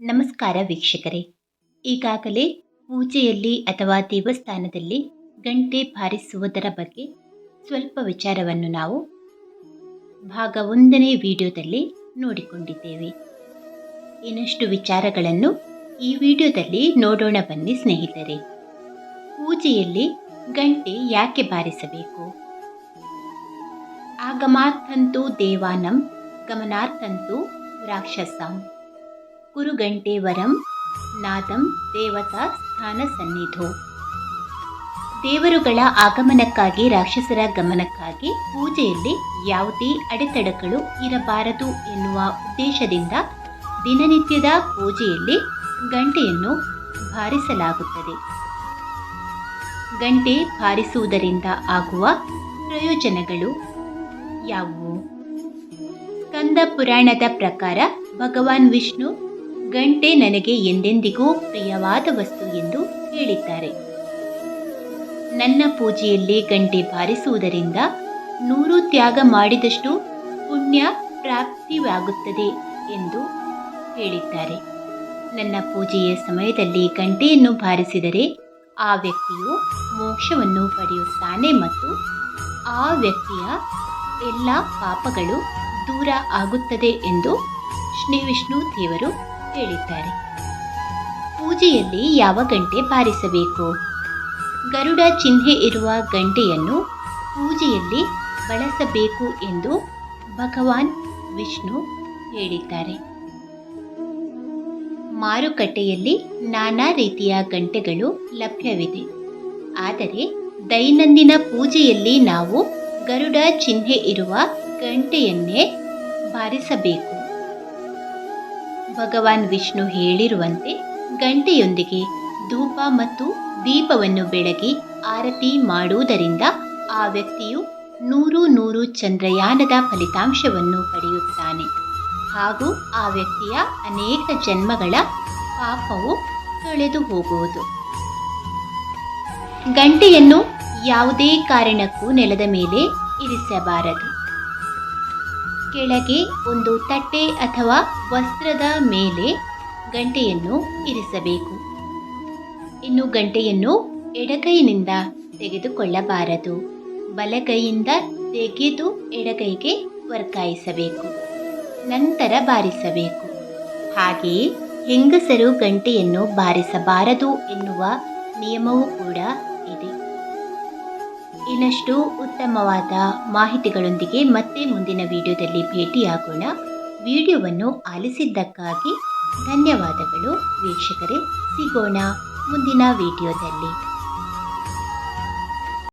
ನಮಸ್ಕಾರ ವೀಕ್ಷಕರೇ. ಈಗಾಗಲೇ ಪೂಜೆಯಲ್ಲಿ ಅಥವಾ ದೇವಸ್ಥಾನದಲ್ಲಿ ಗಂಟೆ ಬಾರಿಸುವುದರ ಬಗ್ಗೆ ಸ್ವಲ್ಪ ವಿಚಾರವನ್ನು ನಾವು ಭಾಗ ಒಂದನೇ ವಿಡಿಯೋದಲ್ಲಿ ನೋಡಿಕೊಂಡಿದ್ದೇವೆ. ಇನ್ನಷ್ಟು ವಿಚಾರಗಳನ್ನು ಈ ವಿಡಿಯೋದಲ್ಲಿ ನೋಡೋಣ ಬನ್ನಿ ಸ್ನೇಹಿತರೆ. ಪೂಜೆಯಲ್ಲಿ ಗಂಟೆ ಯಾಕೆ ಬಾರಿಸಬೇಕು? ಆಗಮಾರ್ಥಂತೂ ದೇವಾನಂ ಗಮನಾರ್ಥಂತೂ ರಾಕ್ಷಸಂ. ಕುರುಗಂಟೆ ವರಂ ನಾದಂ ದೇವತಾ ಸ್ಥಾನ ಸನ್ನಿಧೋ ದೇವರುಗಳ ಆಗಮನಕ್ಕಾಗಿ, ರಾಕ್ಷಸರ ಗಮನಕ್ಕಾಗಿ ಪೂಜೆಯಲ್ಲಿ ಯಾವುದೇ ಅಡೆತಡೆಗಳು ಇರಬಾರದು ಎನ್ನುವ ಉದ್ದೇಶದಿಂದ ದಿನನಿತ್ಯದ ಪೂಜೆಯಲ್ಲಿ ಗಂಟೆಯನ್ನು ಭಾರಿಸಲಾಗುತ್ತದೆ. ಗಂಟೆ ಭಾರಿಸುವುದರಿಂದ ಆಗುವ ಪ್ರಯೋಜನಗಳು ಯಾವುವು? ಸ್ಕಂದ ಪುರಾಣದ ಪ್ರಕಾರ ಭಗವಾನ್ ವಿಷ್ಣು ಗಂಟೆ ನನಗೆ ಎಂದೆಂದಿಗೂ ಪ್ರಿಯವಾದ ವಸ್ತು ಎಂದು ಹೇಳಿದ್ದಾರೆ. ನನ್ನ ಪೂಜೆಯಲ್ಲಿ ಗಂಟೆ ಬಾರಿಸುವುದರಿಂದ ನೂರು ತ್ಯಾಗ ಮಾಡಿದಷ್ಟು ಪುಣ್ಯ ಪ್ರಾಪ್ತಿಯಾಗುತ್ತದೆ ಎಂದು ಹೇಳಿದ್ದಾರೆ. ನನ್ನ ಪೂಜೆಯ ಸಮಯದಲ್ಲಿ ಗಂಟೆಯನ್ನು ಬಾರಿಸಿದರೆ ಆ ವ್ಯಕ್ತಿಯು ಮೋಕ್ಷವನ್ನು ಪಡೆಯುತ್ತಾನೆ ಮತ್ತು ಆ ವ್ಯಕ್ತಿಯ ಎಲ್ಲ ಪಾಪಗಳು ದೂರ ಆಗುತ್ತದೆ ಎಂದು ಶ್ರೀ ವಿಷ್ಣು ದೇವರು ಹೇಳಿದ್ದಾರೆ. ಪೂಜೆಯಲ್ಲಿ ಯಾವ ಗಂಟೆ ಬಾರಿಸಬೇಕು? ಗರುಡ ಚಿಹ್ನೆ ಇರುವ ಗಂಟೆಯನ್ನು ಪೂಜೆಯಲ್ಲಿ ಬಳಸಬೇಕು ಎಂದು ಭಗವಾನ್ ವಿಷ್ಣು ಹೇಳಿದ್ದಾರೆ. ಮಾರುಕಟ್ಟೆಯಲ್ಲಿ ನಾನಾ ರೀತಿಯ ಗಂಟೆಗಳು ಲಭ್ಯವಿದೆ. ಆದರೆ ದೈನಂದಿನ ಪೂಜೆಯಲ್ಲಿ ನಾವು ಗರುಡ ಚಿಹ್ನೆ ಇರುವ ಗಂಟೆಯನ್ನೇ ಬಾರಿಸಬೇಕು. ಭಗವಾನ್ ವಿಷ್ಣು ಹೇಳಿರುವಂತೆ ಗಂಟೆಯೊಂದಿಗೆ ಧೂಪ ಮತ್ತು ದೀಪವನ್ನು ಬೆಳಗಿ ಆರತಿ ಮಾಡುವುದರಿಂದ ಆ ವ್ಯಕ್ತಿಯು ನೂರು ನೂರು ಚಂದ್ರಯಾನದ ಫಲಿತಾಂಶವನ್ನು ಪಡೆಯುತ್ತಾನೆ. ಹಾಗೂ ಆ ವ್ಯಕ್ತಿಯ ಅನೇಕ ಜನ್ಮಗಳ ಪಾಪವು ತೊಳೆದು ಹೋಗುವುದು. ಗಂಟೆಯನ್ನು ಯಾವುದೇ ಕಾರಣಕ್ಕೂ ನೆಲದ ಮೇಲೆ ಇರಿಸಬಾರದು. ಕೆಳಗೆ ಒಂದು ತಟ್ಟೆ ಅಥವಾ ವಸ್ತ್ರದ ಮೇಲೆ ಗಂಟೆಯನ್ನು ಇರಿಸಬೇಕು. ಇನ್ನು ಗಂಟೆಯನ್ನು ಎಡಗೈನಿಂದ ತೆಗೆದುಕೊಳ್ಳಬಾರದು. ಬಲಗೈಯಿಂದ ತೆಗೆದು ಎಡಗೈಗೆ ವರ್ಗಾಯಿಸಬೇಕು. ನಂತರ ಬಾರಿಸಬೇಕು. ಹಾಗೆಯೇ ಹೆಂಗಸರು ಗಂಟೆಯನ್ನು ಬಾರಿಸಬಾರದು ಎನ್ನುವ ನಿಯಮವೂ ಕೂಡ ಇದೆ. ಇನ್ನಷ್ಟು ಉತ್ತಮವಾದ ಮಾಹಿತಿಗಳೊಂದಿಗೆ ಮತ್ತೆ ಮುಂದಿನ ವಿಡಿಯೋದಲ್ಲಿ ಭೇಟಿಯಾಗೋಣ. ವಿಡಿಯೋವನ್ನು ಆಲಿಸಿದ್ದಕ್ಕಾಗಿ ಧನ್ಯವಾದಗಳು. ವೀಕ್ಷಕರೇ ಸಿಗೋಣ ಮುಂದಿನ ವಿಡಿಯೋದಲ್ಲಿ.